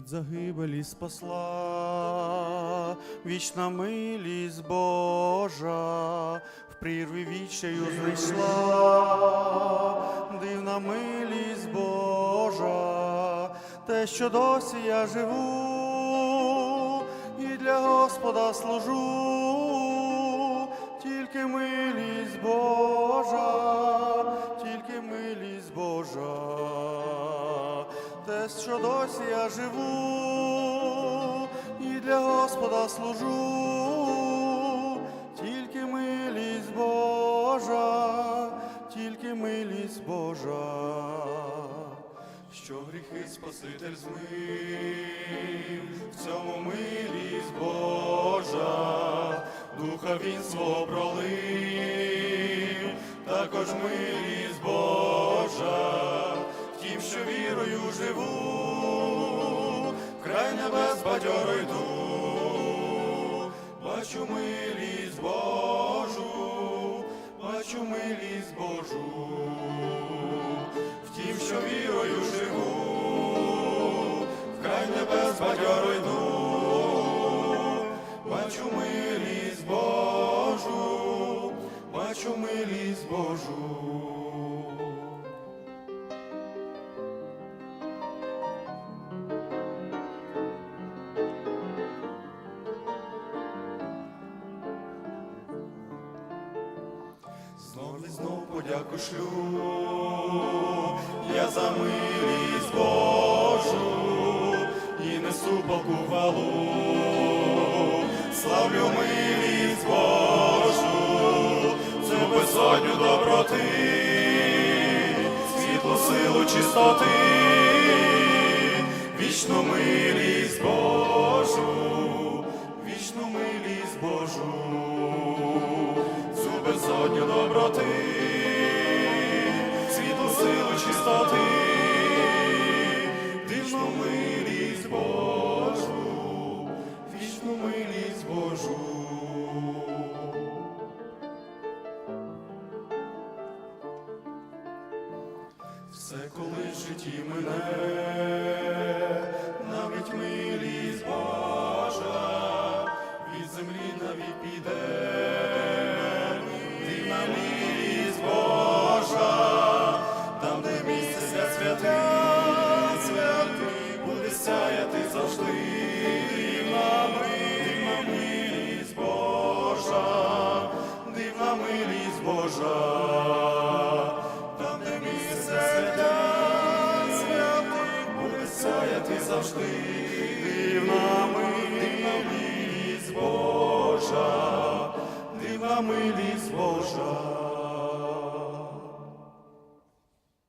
від загибелі спасла, вічна милість Божа, в прірві вічею знайшла, дивна милість Божа, те, що досі я живу, і для Господа служу, тільки милість Божа, те, що досі я живу, і для Господа служу, тільки милість Божа, тільки милість Божа, що гріхи Спаситель змив, в цьому милість Божа, духа він свого пролив, також милість Божа, бадьоро йду, бачу милість Божу, бачу милість Божу, в тім, що вірою живу, в край небес бадьоро йду, бачу милість Божу, бачу милість Божу. Подяку шлю, я за милість Божу і несу полку хвалу, славлю милість Божу, цю безодню доброти, світлу силу чистоти, вічну милість Божу, вічну милість Божу безодню доброти, чистоти, дивну милість Божу, вічну милість Божу. Все, коли в житті мене, навіть милість Божа, Божа. Там, де місце святих, буде сяяти завжди, дивна милість Божа, дивна милість Божа.